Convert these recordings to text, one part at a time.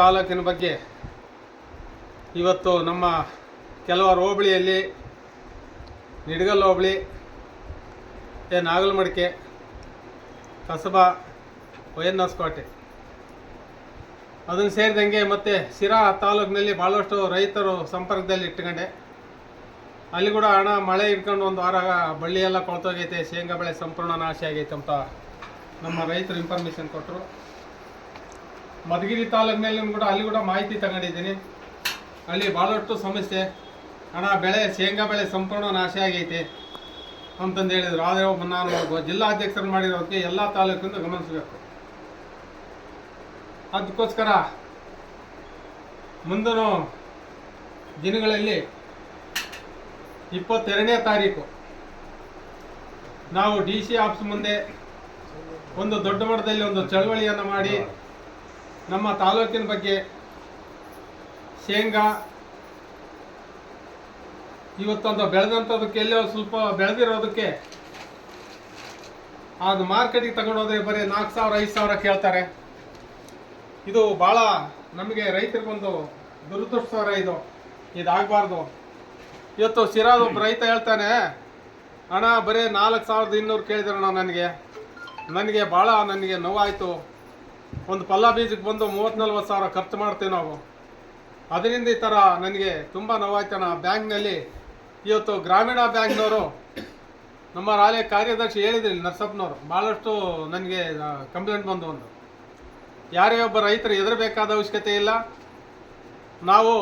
ತಾಲೂಕಿನ ಬಗ್ಗೆ ಇವತ್ತು ನಮ್ಮ ಕೆಲವರು ಹೋಬಳಿಯಲ್ಲಿ ನಿಡಗಲ್ ಹೋಬಳಿ ಏ ನಾಗಲಮಡಿಕೆ, ಕಸಬಾ ಎನ್ ಹೊಸಕೋಟೆ ಅದನ್ನು ಸೇರಿದಂಗೆ ಮತ್ತು ಶಿರಾ ತಾಲೂಕಿನಲ್ಲಿ ಭಾಳಷ್ಟು ರೈತರು ಸಂಪರ್ಕದಲ್ಲಿ ಇಟ್ಕೊಂಡೆ ಅಲ್ಲಿ ಕೂಡ ಹಣ, ಮಳೆ ಇಟ್ಕೊಂಡು ಒಂದು ವಾರ ಬಳ್ಳಿ ಎಲ್ಲ ಕೊಳ್ತೋಗೈತೆ, ಶೇಂಗಾ ಬೆಳೆ ಸಂಪೂರ್ಣ ನಾಶ ಆಗೈತೆ ಅಂತ ನಮ್ಮ ರೈತರು ಇನ್ಫಾರ್ಮೇಷನ್ ಕೊಟ್ಟರು ಮಧುಗಿರಿ ತಾಲೂಕಿನಲ್ಲಿ ಕೂಡ ಅಲ್ಲಿ ಕೂಡ ಮಾಹಿತಿ ತಗೊಂಡಿದ್ದೀನಿ. ಅಲ್ಲಿ ಭಾಳಷ್ಟು ಸಮಸ್ಯೆ. ಹಣ, ಬೆಳೆ, ಶೇಂಗಾ ಬೆಳೆ ಸಂಪೂರ್ಣ ನಾಶ ಆಗೈತೆ ಅಂತಂದು ಹೇಳಿದರು. ಆದರೆ ನಾನು ಜಿಲ್ಲಾಧ್ಯಕ್ಷರು ಮಾಡಿರೋದಕ್ಕೆ ಎಲ್ಲ ತಾಲೂಕಿಂದ ಗಮನಿಸಬೇಕು. ಅದಕ್ಕೋಸ್ಕರ ಮುಂದಿನ ದಿನಗಳಲ್ಲಿ ಇಪ್ಪತ್ತೆರಡನೇ ತಾರೀಕು ನಾವು ಡಿ ಸಿ ಆಫೀಸ್ ಮುಂದೆ ಒಂದು ದೊಡ್ಡ ಮಟ್ಟದಲ್ಲಿ ಒಂದು ಚಳವಳಿಯನ್ನು ಮಾಡಿ ನಮ್ಮ ತಾಲೂಕಿನ ಬಗ್ಗೆ ಶೇಂಗಾ ಇವತ್ತೊಂದು ಬೆಳೆದಂಥದಕ್ಕೆ ಎಲ್ಲೋ ಸ್ವಲ್ಪ ಬೆಳೆದಿರೋದಕ್ಕೆ ಅದು ಮಾರ್ಕೆಟಿಗೆ ತಗೊಂಡೋದ್ರೆ ಬರೀ ನಾಲ್ಕು ಸಾವಿರ, ಐದು ಸಾವಿರ ಕೇಳ್ತಾರೆ. ಇದು ಭಾಳ ನಮಗೆ ರೈತರಿಗೊಂದು ದುರದೃಷ್ಟಕರ ಇದು. ಇದಾಗಬಾರ್ದು. ಇವತ್ತು ಸಿರಾದ ಒಬ್ಬ ರೈತ ಹೇಳ್ತಾನೆ, ಅಣ್ಣ, ಬರೀ ನಾಲ್ಕು ಸಾವಿರದ ಇನ್ನೂರು ಕೇಳಿದ್ರಣ್ಣ ನನಗೆ. ನನಗೆ ಭಾಳ ನನಗೆ ನೋವಾಯಿತು. ಒಂದು ಪಲ್ಲ ಬೀಜಕ್ಕೆ ಬಂದು ಮೂವತ್ತು ನಲ್ವತ್ತು ಸಾವಿರ ಖರ್ಚು ಮಾಡ್ತೀವಿ ನಾವು. ಅದರಿಂದ ಈ ಥರ ನನಗೆ ತುಂಬ ನೋವಾಯ್ತಣ ಬ್ಯಾಂಕ್ನಲ್ಲಿ ಇವತ್ತು ಗ್ರಾಮೀಣ ಬ್ಯಾಂಕ್ನವರು ನಮ್ಮ ರಾಲೆ ಕಾರ್ಯದರ್ಶಿ ಹೇಳಿದ್ರಿ ನರ್ಸಪ್ಪನವರು. ಭಾಳಷ್ಟು ನನಗೆ ಕಂಪ್ಲೇಂಟ್ ಬಂದು ಒಂದು. ಯಾರೇ ಒಬ್ಬ ರೈತರು ಹೆದರಬೇಕಾದ ಅವಶ್ಯಕತೆ ಇಲ್ಲ. ನಾವು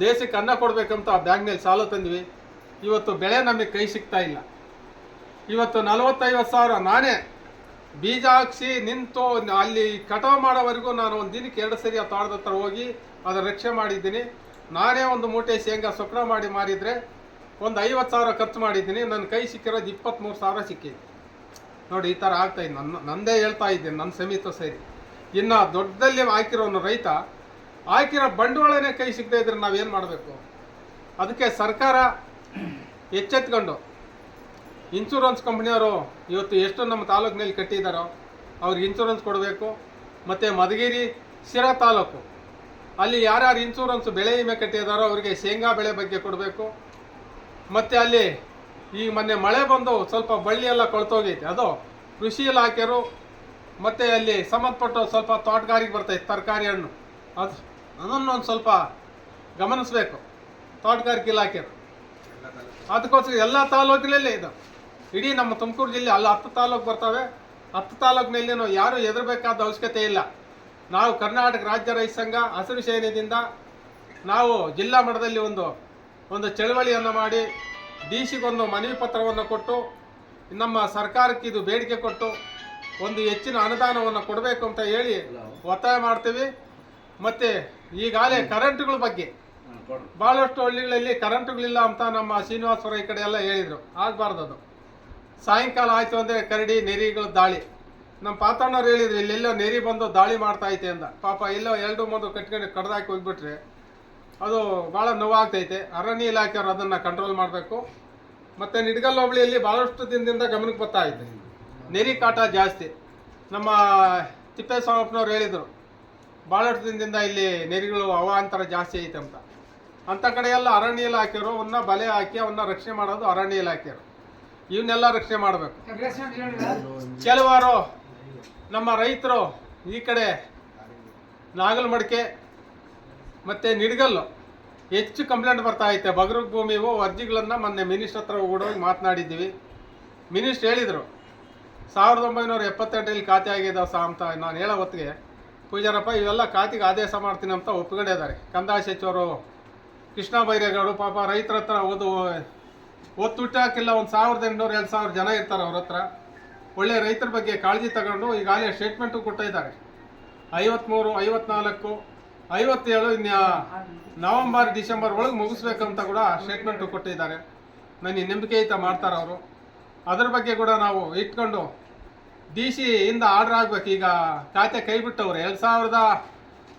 ದೇಶಕ್ಕೆ ಅನ್ನ ಕೊಡಬೇಕಂತ ಬ್ಯಾಂಕ್ನಲ್ಲಿ ಸಾಲ ತಂದ್ವಿ. ಇವತ್ತು ಬೆಳೆ ನಮಗೆ ಕೈ ಸಿಗ್ತಾ ಇಲ್ಲ. ಇವತ್ತು ನಲವತ್ತೈವತ್ತು ಸಾವಿರ ನಾನೇ ಬೀಜ ಹಾಕ್ಸಿ ನಿಂತು ಅಲ್ಲಿ ಕಟಾವು ಮಾಡೋವರೆಗೂ ನಾನು ಒಂದು ದಿನಕ್ಕೆ ಎರಡು ಸರಿ ಆ ತಾಳದ ಹತ್ರ ಹೋಗಿ ಅದರ ರಕ್ಷೆ ಮಾಡಿದ್ದೀನಿ. ನಾನೇ ಒಂದು ಮೂಟೆ ಶೇಂಗಾ ಸ್ವಪ್ನ ಮಾಡಿ ಮಾರಿದರೆ ಒಂದು ಐವತ್ತು ಸಾವಿರ ಖರ್ಚು ಮಾಡಿದ್ದೀನಿ. ನನ್ನ ಕೈ ಸಿಕ್ಕಿರೋದು ಇಪ್ಪತ್ತ್ಮೂರು ಸಾವಿರ ಸಿಕ್ಕಿದೆ. ನೋಡಿ, ಈ ಥರ ಆಗ್ತಾಯಿದೆ ನನ್ನ, ನಂದೇ ಹೇಳ್ತಾ ಇದ್ದೀನಿ ನನ್ನ ಸಮಿತ ಸೇರಿ. ಇನ್ನು ದೊಡ್ಡದಲ್ಲಿ ಹಾಕಿರೋನು ರೈತ, ಹಾಕಿರೋ ಬಂಡವಾಳನೇ ಕೈ ಸಿಗದೇ ಇದ್ರೆ ನಾವೇನು ಮಾಡಬೇಕು? ಅದಕ್ಕೆ ಸರ್ಕಾರ ಎಚ್ಚೆತ್ಕೊಂಡು ಇನ್ಶೂರೆನ್ಸ್ ಕಂಪ್ನಿಯವರು ಇವತ್ತು ಎಷ್ಟು ನಮ್ಮ ತಾಲೂಕಿನಲ್ಲಿ ಕಟ್ಟಿದ್ದಾರೋ ಅವ್ರಿಗೆ ಇನ್ಶೂರೆನ್ಸ್ ಕೊಡಬೇಕು. ಮತ್ತು ಮಧುಗಿರಿ, ಶಿರಾ ತಾಲೂಕು. ಅಲ್ಲಿ ಯಾರ್ಯಾರು ಇನ್ಶೂರೆನ್ಸ್ ಬೆಳೆ ವಿಮೆ ಕಟ್ಟಿದಾರೋ ಅವರಿಗೆ ಶೇಂಗಾ ಬೆಳೆ ಬಗ್ಗೆ ಕೊಡಬೇಕು. ಮತ್ತು ಅಲ್ಲಿ ಈ ಮೊನ್ನೆ ಮಳೆ ಬಂದು ಸ್ವಲ್ಪ ಬಳ್ಳಿ ಎಲ್ಲ ಕೊಳ್ತೋಗೈತೆ. ಅದು ಕೃಷಿ ಇಲಾಖೆಯರು ಮತ್ತು ಅಲ್ಲಿ ಸಂಬಂಧಪಟ್ಟು ಸ್ವಲ್ಪ ತೋಟಗಾರಿಕೆ ಬರ್ತೈತೆ ತರಕಾರಿ ಹಣ್ಣು. ಅದು ಅದನ್ನು ಒಂದು ಸ್ವಲ್ಪ ಗಮನಿಸಬೇಕು. ತೋಟಗಾರಿಕೆ ಇಲಾಖೆಯರು ಅದಕ್ಕೋಸ್ಕರ ಎಲ್ಲ ತಾಲೂಕಿನಲ್ಲೇ ಇದು. ಇಡೀ ನಮ್ಮ ತುಮಕೂರು ಜಿಲ್ಲೆ ಅಲ್ಲಿ ಹತ್ತು ತಾಲೂಕು ಬರ್ತವೆ. ಹತ್ತು ತಾಲೂಕಿನಲ್ಲಿ ಯಾರು ಹೆದರಬೇಕಾದ ಅವಶ್ಯಕತೆ ಇಲ್ಲ. ನಾವು ಕರ್ನಾಟಕ ರಾಜ್ಯ ರೈತ ಸಂಘ ಹಸಿರು ಸೇನೆಯಿಂದ ನಾವು ಜಿಲ್ಲಾ ಮಟ್ಟದಲ್ಲಿ ಒಂದು ಒಂದು ಚಳವಳಿಯನ್ನು ಮಾಡಿ ಡಿ ಸಿಗೊಂದು ಮನವಿ ಪತ್ರವನ್ನು ಕೊಟ್ಟು ನಮ್ಮ ಸರ್ಕಾರಕ್ಕೆ ಇದು ಬೇಡಿಕೆ ಕೊಟ್ಟು ಒಂದು ಹೆಚ್ಚಿನ ಅನುದಾನವನ್ನು ಕೊಡಬೇಕು ಅಂತ ಹೇಳಿ ಒತ್ತಾಯ ಮಾಡ್ತೀವಿ. ಮತ್ತು ಈಗಾಗಲೇ ಕರೆಂಟ್ಗಳ ಬಗ್ಗೆ ಭಾಳಷ್ಟು ಹಳ್ಳಿಗಳಲ್ಲಿ ಕರೆಂಟ್ಗಳಿಲ್ಲ ಅಂತ ನಮ್ಮ ಶ್ರೀನಿವಾಸವರ ಈ ಕಡೆ ಎಲ್ಲ ಹೇಳಿದರು. ಆಗಬಾರ್ದು ಅದು. ಸಾಯಂಕಾಲ ಆಯಿತು ಅಂದರೆ ಕರಡಿ, ನೆರಿಗಳ ದಾಳಿ. ನಮ್ಮ ಪಾತಣ್ಣವ್ರು ಹೇಳಿದ್ರು, ಇಲ್ಲೆಲ್ಲೋ ನೆರಿ ಬಂದು ದಾಳಿ ಮಾಡ್ತಾ ಐತೆ ಅಂತ. ಪಾಪ ಎಲ್ಲೋ ಎರಡು ಮೂರು ಕಟ್ಕೊಂಡು ಕಡ್ದಾಕಿ ಹೋಗ್ಬಿಟ್ರೆ ಅದು ಭಾಳ ನೋವಾಗ್ತೈತೆ. ಅರಣ್ಯ ಇಲಾಖೆಯವರು ಅದನ್ನು ಕಂಟ್ರೋಲ್ ಮಾಡಬೇಕು. ಮತ್ತು ನಿಡ್ಗಲ್ ಹೋಬಳಿಯಲ್ಲಿ ಭಾಳಷ್ಟು ದಿನದಿಂದ ಗಮನಕ್ಕೆ ಬರ್ತಾ ಐತೆ ನೆರಿ ಕಾಟ ಜಾಸ್ತಿ. ನಮ್ಮ ತಿಪ್ಪೇಸ್ವಾಮಪ್ಪನವ್ರು ಹೇಳಿದರು ಭಾಳಷ್ಟು ದಿನದಿಂದ ಇಲ್ಲಿ ನೆರಿಗಳು ಅವಾಂತರ ಜಾಸ್ತಿ ಐತೆ ಅಂತ. ಅಂಥ ಕಡೆ ಎಲ್ಲ ಅರಣ್ಯ ಇಲಾಖೆಯವರು ಅವನ್ನ ಬಲೆ ಹಾಕಿ ಅವನ್ನ ರಕ್ಷಣೆ ಮಾಡೋದು ಅರಣ್ಯ ಇಲಾಖೆಯವರು. ಇವನ್ನೆಲ್ಲ ರಕ್ಷಣೆ ಮಾಡಬೇಕು. ಕೆಲವಾರು ನಮ್ಮ ರೈತರು ಈ ಕಡೆ ನಾಗಲಮಡಿಕೆ ಮತ್ತು ನಿಡ್ಗಲ್ಲು ಹೆಚ್ಚು ಕಂಪ್ಲೇಂಟ್ ಬರ್ತಾ ಐತೆ. ಬಗರು ಭೂಮಿವು ಅರ್ಜಿಗಳನ್ನು ಮೊನ್ನೆ ಮಿನಿಸ್ಟ್ರ್ ಹತ್ರ ಕೂಡ ಹೋಗಿ ಮಾತನಾಡಿದ್ದೀವಿ. ಮಿನಿಸ್ಟರ್ ಹೇಳಿದರು ಸಾವಿರದ ಒಂಬೈನೂರ ಎಪ್ಪತ್ತೆಂಟರಲ್ಲಿ ಖಾತೆ ಆಗಿದ್ದಾವೆ ಸಹ ಅಂತ ನಾನು ಹೇಳೋ ಹೊತ್ತಿಗೆ. ಪೂಜಾರಪ್ಪ ಇವೆಲ್ಲ ಖಾತೆಗೆ ಆದೇಶ ಮಾಡ್ತೀನಿ ಅಂತ ಒಪ್ಕೊಂಡಿದ್ದಾರೆ ಕಂದಾಯ ಸಚಿವರು ಕೃಷ್ಣ ಬೈರೇಗೌಡರು ಪಾಪ ರೈತರ ಹತ್ರ ಓದು ಒತ್ತು ಹುಟ್ಟಾಕಿಲ್ಲ ಒಂದು ಸಾವಿರದ ಎಂಟುನೂರು, ಎರಡು ಸಾವಿರ ಜನ ಇರ್ತಾರೆ ಅವ್ರ ಹತ್ರ. ಒಳ್ಳೆ ರೈತರ ಬಗ್ಗೆ ಕಾಳಜಿ ತಗೊಂಡು ಈಗಾಗಲೇ ಸ್ಟೇಟ್ಮೆಂಟು ಕೊಟ್ಟಿದ್ದಾರೆ ಐವತ್ಮೂರು, ಐವತ್ನಾಲ್ಕು, ಐವತ್ತೇಳು ಇನ್ನು ನವಂಬರ್, ಡಿಸೆಂಬರ್ ಒಳಗೆ ಮುಗಿಸ್ಬೇಕಂತ ಕೂಡ ಸ್ಟೇಟ್ಮೆಂಟು ಕೊಟ್ಟಿದ್ದಾರೆ. ನನಗೆ ನಂಬಿಕೆ ಐತ ಮಾಡ್ತಾರೆ ಅವರು. ಅದ್ರ ಬಗ್ಗೆ ಕೂಡ ನಾವು ಇಟ್ಕೊಂಡು ಡಿ ಸಿ ಇಂದ ಆರ್ಡರ್ ಆಗ್ಬೇಕು. ಈಗ ಖಾತೆ ಕೈ ಬಿಟ್ಟವ್ರೆ. ಎರಡು ಸಾವಿರದ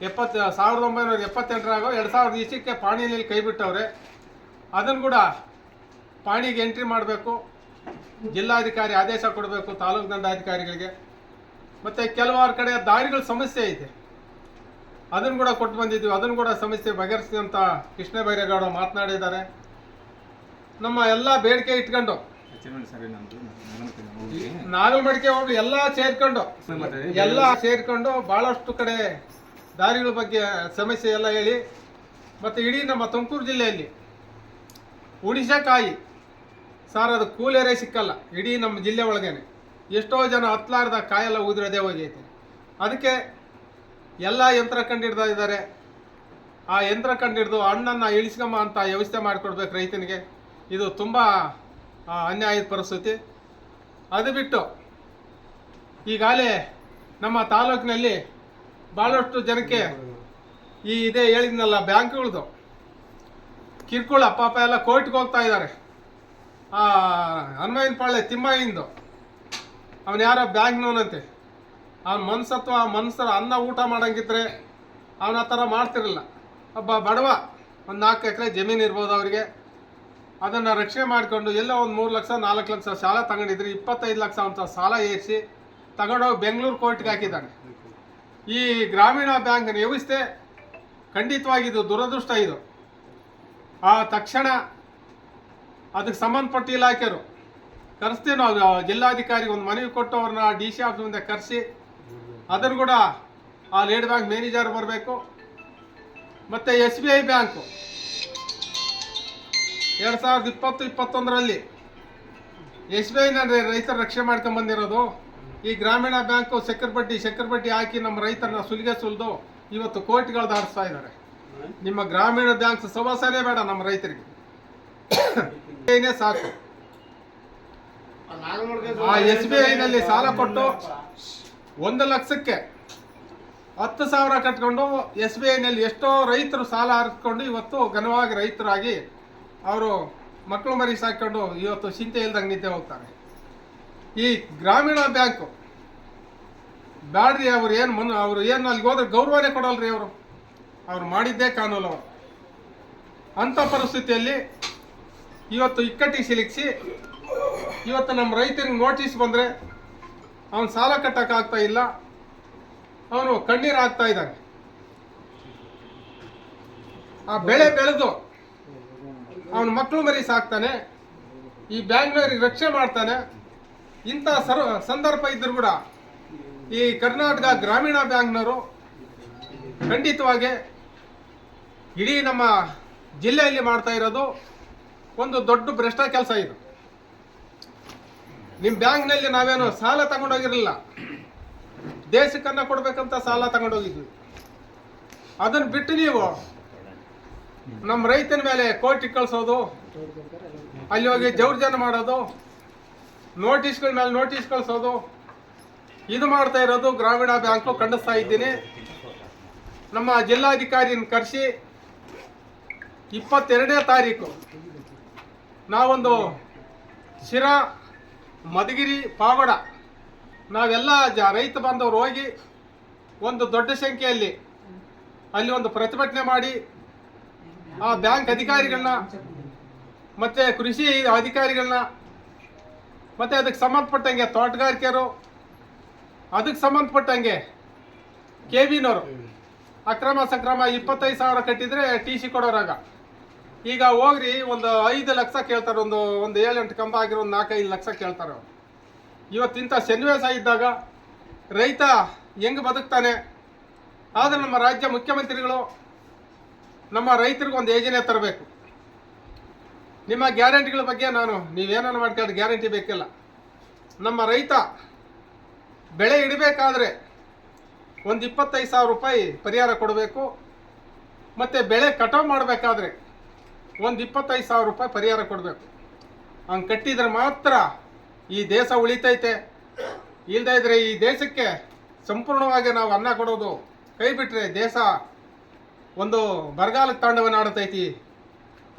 ಎಪ್ಪತ್ತು ಸಾವಿರದ ಒಂಬೈನೂರ ಎಪ್ಪತ್ತೆಂಟರಾಗೋ ಎರಡು ಸಾವಿರದ ಇಷ್ಟಕ್ಕೆ ಪಾಣಿಯಲ್ಲಿ ಕೈ ಬಿಟ್ಟವ್ರೆ. ಅದನ್ನು ಕೂಡ ಪಾಣಿಗೆ ಎಂಟ್ರಿ ಮಾಡಬೇಕು, ಜಿಲ್ಲಾಧಿಕಾರಿ ಆದೇಶ ಕೊಡಬೇಕು ತಾಲೂಕು ದಂಡಾಧಿಕಾರಿಗಳಿಗೆ. ಮತ್ತು ಕೆಲವಾರು ಕಡೆ ದಾರಿಗಳ ಸಮಸ್ಯೆ ಐತೆ ಅದನ್ನು ಕೂಡ ಕೊಟ್ಟು ಬಂದಿದ್ದೀವಿ. ಅದನ್ನು ಕೂಡ ಸಮಸ್ಯೆ ಬಗೆಹರಿಸಿ ಅಂತ ಕೃಷ್ಣ ಬೈರೇಗೌಡ ಮಾತನಾಡಿದ್ದಾರೆ. ನಮ್ಮ ಎಲ್ಲ ಬೇಡಿಕೆ ಇಟ್ಕೊಂಡು. ನಾನು ಮಡಿಕೆ ಹೋಗಿ ಎಲ್ಲ ಸೇರ್ಕೊಂಡು ಎಲ್ಲ ಸೇರ್ಕೊಂಡು ಬಹಳಷ್ಟು ಕಡೆ ದಾರಿಗಳ ಬಗ್ಗೆ ಸಮಸ್ಯೆ ಎಲ್ಲ ಹೇಳಿ, ಮತ್ತು ಇಡೀ ನಮ್ಮ ತುಮಕೂರು ಜಿಲ್ಲೆಯಲ್ಲಿ ಉಳಿಸಕಾಯಿ ಸಾರ್, ಅದು ಕೂಲೇರೇ ಸಿಕ್ಕಲ್ಲ. ಇಡೀ ನಮ್ಮ ಜಿಲ್ಲೆ ಒಳಗೇನೆ. ಎಷ್ಟೋ ಜನ ಹತ್ತಲಾರ್ದ ಕಾಯೆಲ್ಲ ಉದುರದೇ ಹೋಗೈತೆ ಅದಕ್ಕೆ ಎಲ್ಲ ಯಂತ್ರ ಕಂಡಿಡ್ತಾ ಇದ್ದಾರೆ. ಆ ಯಂತ್ರ ಕಂಡಿಡ್ದು ಹಣ್ಣನ್ನು ಇಳಿಸ್ಕೊಂಬ ಅಂತ ವ್ಯವಸ್ಥೆ ಮಾಡಿಕೊಡ್ಬೇಕು ರೈತನಿಗೆ. ಇದು ತುಂಬ ಅನ್ಯಾಯದ ಪರಿಸ್ಥಿತಿ. ಅದು ಬಿಟ್ಟು ಈಗಾಗಲೇ ನಮ್ಮ ತಾಲೂಕಿನಲ್ಲಿ ಭಾಳಷ್ಟು ಜನಕ್ಕೆ ಈ ಇದೇ ಹೇಳಿದ್ನಲ್ಲ ಬ್ಯಾಂಕ್ಗಳದು. ಕಿರ್ಕುಳ ಪಾಪ ಎಲ್ಲ ಕೋರ್ಟ್ಗೆ ಹೋಗ್ತಾ ಇದ್ದಾರೆ. ಆ, ಅನ್ವಯನ್ ಪಾಳೆ ತಿಮ್ಮಯ್ಯಂದು ಅವನು ಯಾರೋ ಬ್ಯಾಂಕ್ನವನಂತೆ ಅವನ ಆ ಮನ್ಸರ ಅನ್ನ ಊಟ ಮಾಡಂಗಿದ್ರೆ ಅವನ ಆ ಥರ ಮಾಡ್ತಿರಲಿಲ್ಲ ಒಬ್ಬ ಬಡವ. ಒಂದು ನಾಲ್ಕು ಎಕರೆ ಜಮೀನು ಇರ್ಬೋದು ಅವರಿಗೆ. ಅದನ್ನು ರಕ್ಷಣೆ ಮಾಡಿಕೊಂಡು ಎಲ್ಲೋ ಒಂದು ಮೂರು ಲಕ್ಷ, ನಾಲ್ಕು ಲಕ್ಷ ಸಾಲ ತಗೊಂಡಿದ್ರು ಇಪ್ಪತ್ತೈದು ಲಕ್ಷ ಅಂತ ಸಾಲ ಏರಿಸಿ ತಗೊಂಡೋಗಿ ಬೆಂಗಳೂರು ಕೋರ್ಟ್ಗೆ ಹಾಕಿದ್ದಾನೆ. ಈ ಗ್ರಾಮೀಣ ಬ್ಯಾಂಕ್ನ ವ್ಯವಸ್ಥೆ ಖಂಡಿತವಾಗಿ ಇದು ದುರದೃಷ್ಟ ಇದು. ಆ ತಕ್ಷಣ ಅದಕ್ಕೆ ಸಂಬಂಧಪಟ್ಟ ಇಲಾಖೆಯರು ಕರೆಸ್ತೀವಿ ನಾವು ಜಿಲ್ಲಾಧಿಕಾರಿ ಒಂದು ಮನವಿ ಕೊಟ್ಟು ಅವ್ರನ್ನ ಡಿ ಸಿ ಆಫೀಸ್ ಮುಂದೆ ಕರೆಸಿ. ಅದನ್ನು ಕೂಡ ಆ ಲೇಡ್ ಬ್ಯಾಂಕ್ ಮ್ಯಾನೇಜರ್ ಬರಬೇಕು. ಮತ್ತು ಎಸ್ ಬಿ ಐ ಬ್ಯಾಂಕು ಎರಡು ಸಾವಿರದ ಇಪ್ಪತ್ತು, ಇಪ್ಪತ್ತೊಂದರಲ್ಲಿ ಎಸ್ ಬಿ ಐನ ರೈತರ ರಕ್ಷಣೆ ಮಾಡ್ಕೊಂಡ್ ಬಂದಿರೋದು. ಈ ಗ್ರಾಮೀಣ ಬ್ಯಾಂಕು ಸಕ್ಕರೆ ಬಡ್ಡಿ ಹಾಕಿ ನಮ್ಮ ರೈತರನ್ನ ಸುಲಿಗೆ ಸುಲಿದು ಇವತ್ತು ಕೋಟಿಗಳು ದಾಟಿಸ್ತಾ ಇದ್ದಾರೆ. ನಿಮ್ಮ ಗ್ರಾಮೀಣ ಬ್ಯಾಂಕ್ ಸವಾಸನೇ ಬೇಡ ನಮ್ಮ ರೈತರಿಗೆ. ಏನೇ ಸಾಕು. ಆ ಎಸ್ ಬಿ ಐನಲ್ಲಿ ಸಾಲ ಕೊಟ್ಟು ಒಂದು ಲಕ್ಷಕ್ಕೆ ಹತ್ತು ಸಾವಿರ ಕಟ್ಕೊಂಡು ಎಸ್ ಬಿ ಐನಲ್ಲಿ ಎಷ್ಟೋ ರೈತರು ಸಾಲ ಹರಿಸ್ಕೊಂಡು ಇವತ್ತು ಘನವಾಗಿ ರೈತರಾಗಿ ಅವರು ಮಕ್ಕಳು ಮರಿ ಸಾಕೊಂಡು ಇವತ್ತು ಚಿಂತೆ ಇಲ್ದಂಗೆ ನಿದ್ದೆ ಹೋಗ್ತಾರೆ. ಈ ಗ್ರಾಮೀಣ ಬ್ಯಾಂಕು, ಬ್ಯಾಡ್ರಿ ಅವ್ರು ಏನು ಮನ್ ಅವ್ರು ಏನು ಅಲ್ಲಿಗೆ ಹೋದ್ರೆ ಗೌರವನೇ ಕೊಡಲ್ರಿ ಅವರು. ಅವ್ರು ಮಾಡಿದ್ದೇ ಕಾನೂನು ಅವರು. ಅಂಥ ಪರಿಸ್ಥಿತಿಯಲ್ಲಿ ಇವತ್ತು ಇಕ್ಕಟ್ಟಿಗೆ ಸಿಲುಕಿಸಿ, ಇವತ್ತು ನಮ್ಮ ರೈತರಿಗೆ ನೋಟಿಸ್ ಬಂದರೆ ಅವನು ಸಾಲ ಕಟ್ಟೋಕ್ಕಾಗ್ತಾ ಇಲ್ಲ, ಅವನು ಕಣ್ಣೀರು ಆಗ್ತಾ ಇದ್ದಾನೆ. ಆ ಬೆಳೆ ಬೆಳೆದು ಅವನ ಮಕ್ಕಳು ಮರಿ ಸಾಕ್ತಾನೆ, ಈ ಬ್ಯಾಂಗ್ಳೂರಿಗೆ ರಕ್ಷೆ ಮಾಡ್ತಾನೆ. ಇಂಥ ಸರ್, ಸಂದರ್ಭ ಇದ್ದರೂ ಕೂಡ ಈ ಕರ್ನಾಟಕ ಗ್ರಾಮೀಣ ಬ್ಯಾಂಕ್ನವರು ಖಂಡಿತವಾಗಿ ಇಡೀ ನಮ್ಮ ಜಿಲ್ಲೆಯಲ್ಲಿ ಮಾಡ್ತಾ ಇರೋದು ಒಂದು ದೊಡ್ಡ ಭ್ರಷ್ಟ ಕೆಲಸ ಇದು. ನಿಮ್ಮ ಬ್ಯಾಂಕ್ನಲ್ಲಿ ನಾವೇನು ಸಾಲ ತಗೊಂಡೋಗಿರಲಿಲ್ಲ. ದೇಶಕ್ಕನ್ನ ಕೊಡ್ಬೇಕಂತ ಸಾಲ ತಗೊಂಡೋಗಿದ್ವಿ. ಅದನ್ನು ಬಿಟ್ಟು ನೀವು ನಮ್ಮ ರೈತನ ಮೇಲೆ ಕೋಟಿ ಕಳಿಸೋದು ಅಲ್ಲಿ ಹೋಗಿ ಜೌರ್ಜನ ಮಾಡೋದು, ನೋಟಿಸ್ಗಳ ಮೇಲೆ ನೋಟಿಸ್ ಕಳಿಸೋದು, ಇದು ಮಾಡ್ತಾ ಇರೋದು ಗ್ರಾಮೀಣ ಬ್ಯಾಂಕು ಖಂಡಿಸ್ತಾ ಇದ್ದೀನಿ. ನಮ್ಮ ಜಿಲ್ಲಾಧಿಕಾರಿನ ಕರೆಸಿ ಇಪ್ಪತ್ತೆರಡನೇ ತಾರೀಕು ನಾವೊಂದು ಶಿರಾ, ಮಧುಗಿರಿ, ಪಾವಡ, ನಾವೆಲ್ಲ ಜ ರೈತ ಬಾಂಧವರು ಹೋಗಿ ಒಂದು ದೊಡ್ಡ ಸಂಖ್ಯೆಯಲ್ಲಿ ಅಲ್ಲಿ ಒಂದು ಪ್ರತಿಭಟನೆ ಮಾಡಿ ಆ ಬ್ಯಾಂಕ್ ಅಧಿಕಾರಿಗಳನ್ನ ಮತ್ತೆ ಕೃಷಿ ಅಧಿಕಾರಿಗಳನ್ನ ಮತ್ತೆ ಅದಕ್ಕೆ ಸಂಬಂಧಪಟ್ಟಂಗೆ ತೋಟಗಾರಿಕೆಯರು, ಅದಕ್ಕೆ ಸಂಬಂಧಪಟ್ಟಂಗೆ ಕೆ ವಿನವರು ಅಕ್ರಮ ಸಕ್ರಮ ಇಪ್ಪತ್ತೈದು ಸಾವಿರ ಕಟ್ಟಿದ್ರೆ ಟಿ ಸಿ ಕೊಡೋರಾಗ ಈಗ ಹೋಗ್ರಿ, ಒಂದು ಐದು ಲಕ್ಷ ಕೇಳ್ತಾರೆ, ಒಂದು ಒಂದು ಏಳೆಂಟು ಕಂಬ ಆಗಿರೋ ಒಂದು ನಾಲ್ಕೈದು ಲಕ್ಷ ಕೇಳ್ತಾರೆ ಅವ್ರು. ಇವತ್ತಿಂಥ ಸನ್ನಿವೇಶ ಇದ್ದಾಗ ರೈತ ಹೆಂಗೆ ಬದುಕ್ತಾನೆ? ಆದರೆ ನಮ್ಮ ರಾಜ್ಯ ಮುಖ್ಯಮಂತ್ರಿಗಳು ನಮ್ಮ ರೈತರಿಗೊಂದು ಯೋಜನೆ ತರಬೇಕು. ನಿಮ್ಮ ಗ್ಯಾರಂಟಿಗಳ ಬಗ್ಗೆ ನಾನು ನೀವೇನಾರು ಮಾಡ್ಕೊಂಡು ಗ್ಯಾರಂಟಿ ಬೇಕಿಲ್ಲ. ನಮ್ಮ ರೈತ ಬೆಳೆ ಇಡಬೇಕಾದ್ರೆ ಒಂದು ಇಪ್ಪತ್ತೈದು ಸಾವಿರ ರೂಪಾಯಿ ಪರಿಹಾರ ಕೊಡಬೇಕು. ಮತ್ತು ಬೆಳೆ ಕಟಾವು ಮಾಡಬೇಕಾದ್ರೆ ಒಂದು ಇಪ್ಪತ್ತೈದು ಸಾವಿರ ರೂಪಾಯಿ ಪರಿಹಾರ ಕೊಡಬೇಕು. ಹಂಗೆ ಕಟ್ಟಿದ್ರೆ ಮಾತ್ರ ಈ ದೇಶ ಉಳಿತೈತೆ. ಇಲ್ಲದೇ ಇದ್ರೆ ಈ ದೇಶಕ್ಕೆ ಸಂಪೂರ್ಣವಾಗಿ ನಾವು ಅನ್ನ ಕೊಡೋದು. ಕೈ ಬಿಟ್ಟರೆ ದೇಶ ಒಂದು ಬರಗಾಲ ತಾಂಡವನ್ನು ಆಡ್ತೈತಿ.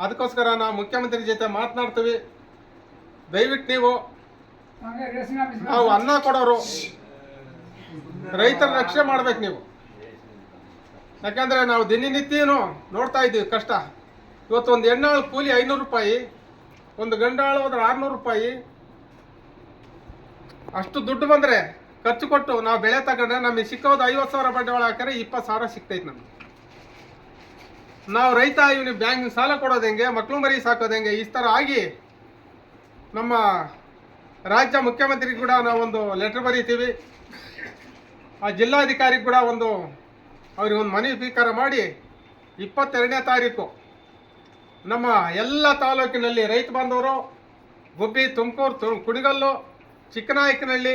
ಅದಕ್ಕೋಸ್ಕರ ನಾವು ಮುಖ್ಯಮಂತ್ರಿ ಜೊತೆ ಮಾತನಾಡ್ತೀವಿ. ದಯವಿಟ್ಟು ನೀವು ನಾವು ಅನ್ನ ಕೊಡೋರು. ರೈತರ ರಕ್ಷಣೆ ಮಾಡ್ಬೇಕು ನೀವು. ಯಾಕಂದ್ರೆ ನಾವು ದಿನನಿತ್ಯನೂ ನೋಡ್ತಾ ಇದ್ದೀವಿ ಕಷ್ಟ. ಇವತ್ತು ಒಂದು ಎಣ್ಣಾಳು ಕೂಲಿ ಐನೂರು ರೂಪಾಯಿ, ಒಂದು ಗಂಡಾಳು ಹೋದ್ರೆ ಆರ್ನೂರು ರೂಪಾಯಿ. ಅಷ್ಟು ದುಡ್ಡು ಬಂದರೆ ಖರ್ಚು ಕೊಟ್ಟು ನಾವು ಬೆಳೆ ತಗೊಂಡ್ರೆ ನಮಗೆ ಸಿಕ್ಕೋದು ಐವತ್ತು ಸಾವಿರ ಬಂಡವಾಳ ಹಾಕಿದ್ರೆ ಇಪ್ಪತ್ತು ಸಾವಿರ ಸಿಗ್ತೈತೆ ನಮ್ಗೆ. ನಾವು ರೈತ ಇವನಿಗೆ ಬ್ಯಾಂಕ್ ಸಾಲ ಕೊಡೋದು ಹೆಂಗೆ ಮಕ್ಕಳು ಮರಿ ಸಾಕೋದು ಹೆಂಗೆ, ಈ ಥರ ಆಗಿ ನಮ್ಮ ರಾಜ್ಯ ಮುಖ್ಯಮಂತ್ರಿ ಕೂಡ ನಾವೊಂದು ಲೆಟರ್ ಬರೀತೀವಿ. ಆ ಜಿಲ್ಲಾಧಿಕಾರಿ ಕೂಡ ಒಂದು ಅವ್ರಿಗೆ ಒಂದು ಮನವಿ ಸ್ವೀಕಾರ ಮಾಡಿ ಇಪ್ಪತ್ತೆರಡನೇ ತಾರೀಕು ನಮ್ಮ ಎಲ್ಲ ತಾಲೂಕಿನಲ್ಲಿ ರೈತ ಬಾಂಧವರು, ಗುಬ್ಬಿ, ತುಮಕೂರು ತು ಕುಣಿಗಲ್ಲು ಚಿಕ್ಕನಾಯಕನಹಳ್ಳಿ,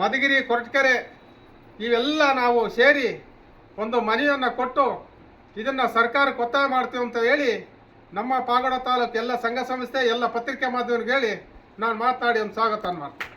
ಮಧುಗಿರಿ ಕೊರಟಕೆರೆ ಇವೆಲ್ಲ ನಾವು ಸೇರಿ ಒಂದು ಮನೆಯನ್ನು ಕೊಟ್ಟು ಇದನ್ನು ಸರ್ಕಾರಕ್ಕೆ ಕೊತ್ತಾಯ ಮಾಡ್ತೀವಿ ಅಂತ ಹೇಳಿ ನಮ್ಮ ಪಾಗಡ ತಾಲೂಕು ಎಲ್ಲ ಸಂಘ ಸಂಸ್ಥೆ, ಎಲ್ಲ ಪತ್ರಿಕೆ ಮಾಧ್ಯಮಗಳಿಗೆ ಹೇಳಿ ನಾನು ಮಾತನಾಡಿ ಒಂದು ಸ್ವಾಗತ ಮಾಡ್ತೀನಿ.